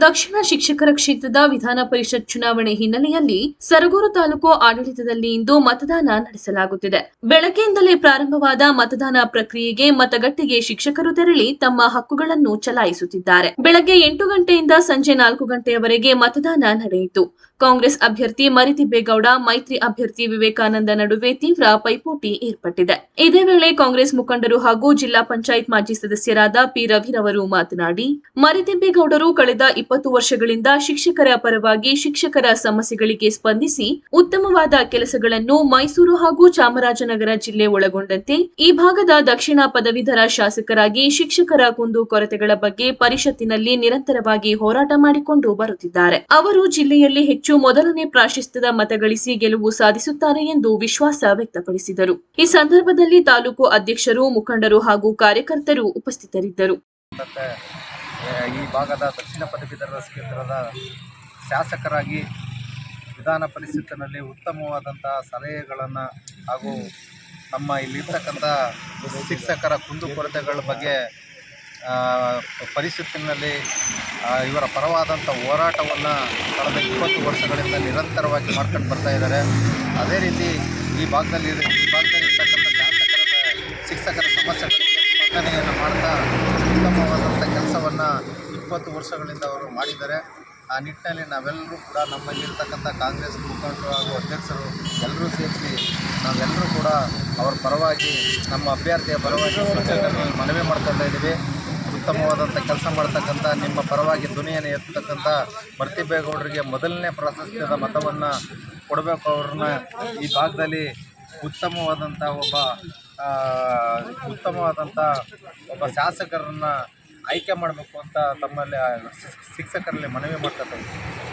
ದಕ್ಷಿಣ ಶಿಕ್ಷಕರ ಕ್ಷೇತ್ರದ ವಿಧಾನ ಪರಿಷತ್ ಚುನಾವಣೆ ಹಿನ್ನೆಲೆಯಲ್ಲಿ ಸರಗೂರು ತಾಲೂಕು ಆಡಳಿತದಲ್ಲಿ ಇಂದು ಮತದಾನ ನಡೆಸಲಾಗುತ್ತಿದೆ. ಬೆಳಗ್ಗೆಯಿಂದಲೇ ಪ್ರಾರಂಭವಾದ ಮತದಾನ ಪ್ರಕ್ರಿಯೆಗೆ ಮತಗಟ್ಟೆಗೆ ಶಿಕ್ಷಕರು ತೆರಳಿ ತಮ್ಮ ಹಕ್ಕುಗಳನ್ನು ಚಲಾಯಿಸುತ್ತಿದ್ದಾರೆ. ಬೆಳಗ್ಗೆ ಎಂಟು ಗಂಟೆಯಿಂದ ಸಂಜೆ ನಾಲ್ಕು ಗಂಟೆಯವರೆಗೆ ಮತದಾನ ನಡೆಯಿತು. ಕಾಂಗ್ರೆಸ್ ಅಭ್ಯರ್ಥಿ ಮರಿತಿಬ್ಬೇಗೌಡ ಮೈತ್ರಿ ಅಭ್ಯರ್ಥಿ ವಿವೇಕಾನಂದ ನಡುವೆ ತೀವ್ರ ಪೈಪೋಟಿ ಏರ್ಪಟ್ಟಿದೆ. ಇದೇ ವೇಳೆ ಕಾಂಗ್ರೆಸ್ ಮುಖಂಡರು ಹಾಗೂ ಜಿಲ್ಲಾ ಪಂಚಾಯತ್ ಮಾಜಿ ಸದಸ್ಯರಾದ ಪಿ ರವಿರವರು ಮಾತನಾಡಿ ಮರಿತಿಬ್ಬೇಗೌಡರು ಕಳೆದ ಇಪ್ಪತ್ತು ವರ್ಷಗಳಿಂದ ಶಿಕ್ಷಕರ ಪರವಾಗಿ ಶಿಕ್ಷಕರ ಸಮಸ್ಯೆಗಳಿಗೆ ಸ್ಪಂದಿಸಿ ಉತ್ತಮವಾದ ಕೆಲಸಗಳನ್ನು ಮೈಸೂರು ಹಾಗೂ ಚಾಮರಾಜನಗರ ಜಿಲ್ಲೆ ಒಳಗೊಂಡಂತೆ ಈ ಭಾಗದ ದಕ್ಷಿಣ ಪದವೀಧರ ಶಾಸಕರಾಗಿ ಶಿಕ್ಷಕರ ಕುಂದು ಕೊರತೆಗಳ ಬಗ್ಗೆ ಪರಿಷತ್ತಿನಲ್ಲಿ ನಿರಂತರವಾಗಿ ಹೋರಾಟ ಮಾಡಿಕೊಂಡು ಬರುತ್ತಿದ್ದಾರೆ. ಅವರು ಜಿಲ್ಲೆಯಲ್ಲಿ ಮೊದಲನೇ ಪ್ರಾಶಸ್ತ್ಯದ ಮತಗಳಿಸಿ ಗೆಲುವು ಸಾಧಿಸುತ್ತಾರೆ ಎಂದು ವಿಶ್ವಾಸ ವ್ಯಕ್ತಪಡಿಸಿದರು. ಈ ಸಂದರ್ಭದಲ್ಲಿ ತಾಲೂಕು ಅಧ್ಯಕ್ಷರು, ಮುಖಂಡರು ಹಾಗೂ ಕಾರ್ಯಕರ್ತರು ಉಪಸ್ಥಿತರಿದ್ದರು. ಈ ಭಾಗದ ದಕ್ಷಿಣ ಪದವೀಧರ ಕ್ಷೇತ್ರದ ಶಾಸಕರಾಗಿ ವಿಧಾನ ಪರಿಷತ್ತಿನಲ್ಲಿ ಉತ್ತಮವಾದಂತಹ ಸಲಹೆಗಳನ್ನು ಹಾಗೂ ನಮ್ಮ ಇಲ್ಲಿರ್ತಕ್ಕಂಥ ಶಿಕ್ಷಕರ ಕುಂದುಕೊರತೆಗಳ ಬಗ್ಗೆ ಪರಿಷತ್ತಿನಲ್ಲಿ ಆ, ಇವರ ಪರವಾದಂಥ ಹೋರಾಟವನ್ನು ಕಳೆದ ಇಪ್ಪತ್ತು ವರ್ಷಗಳಿಂದ ನಿರಂತರವಾಗಿ ಮಾಡ್ಕೊಂಡು ಬರ್ತಾ ಇದ್ದಾರೆ. ಅದೇ ರೀತಿ ಈ ಭಾಗದಲ್ಲಿ ಈ ಭಾಗದಲ್ಲಿರ್ತಕ್ಕಂಥ ಶಾಸಕರ ಶಿಕ್ಷಕರ ಸಮಸ್ಯೆಗಳಿಗೆ ಸ್ಪಂದನೆಯನ್ನು ಮಾಡ್ತಾ ಉತ್ತಮವಾದಂಥ ಕೆಲಸವನ್ನು ಇಪ್ಪತ್ತು ವರ್ಷಗಳಿಂದ ಅವರು ಮಾಡಿದ್ದಾರೆ. ಆ ನಿಟ್ಟಿನಲ್ಲಿ ನಾವೆಲ್ಲರೂ ಕೂಡ ನಮ್ಮಲ್ಲಿರ್ತಕ್ಕಂಥ ಕಾಂಗ್ರೆಸ್ ಮುಖಂಡರು ಹಾಗೂ ಅಧ್ಯಕ್ಷರು ಎಲ್ಲರೂ ಸೇರಿಸಿ ನಾವೆಲ್ಲರೂ ಕೂಡ ಅವರ ಪರವಾಗಿ ನಮ್ಮ ಅಭ್ಯರ್ಥಿಯ ಪರವಾಗಿ ಮನವಿ ಮಾಡ್ಕೊಳ್ತಾ ಇದ್ದೀವಿ. ಉತ್ತಮವಾದಂಥ ಕೆಲಸ ಮಾಡ್ತಕ್ಕಂಥ, ನಿಮ್ಮ ಪರವಾಗಿ ಧ್ವನಿಯನ್ನು ಎತ್ತತಕ್ಕಂಥ ಮರ್ತಿಬೇಗೌಡರಿಗೆ ಮೊದಲನೇ ಪ್ರಾಶಸ್ತ್ಯದ ಮತವನ್ನು ಕೊಡಬೇಕು ಅವ್ರನ್ನ. ಈ ಭಾಗದಲ್ಲಿ ಉತ್ತಮವಾದಂಥ ಒಬ್ಬ ಉತ್ತಮವಾದಂಥ ಒಬ್ಬ ಶಾಸಕರನ್ನು ಆಯ್ಕೆ ಮಾಡಬೇಕು ಅಂತ ತಮ್ಮಲ್ಲಿ ಶಿಕ್ಷಕರಲ್ಲಿ ಮನವಿ ಇದ್ದೀವಿ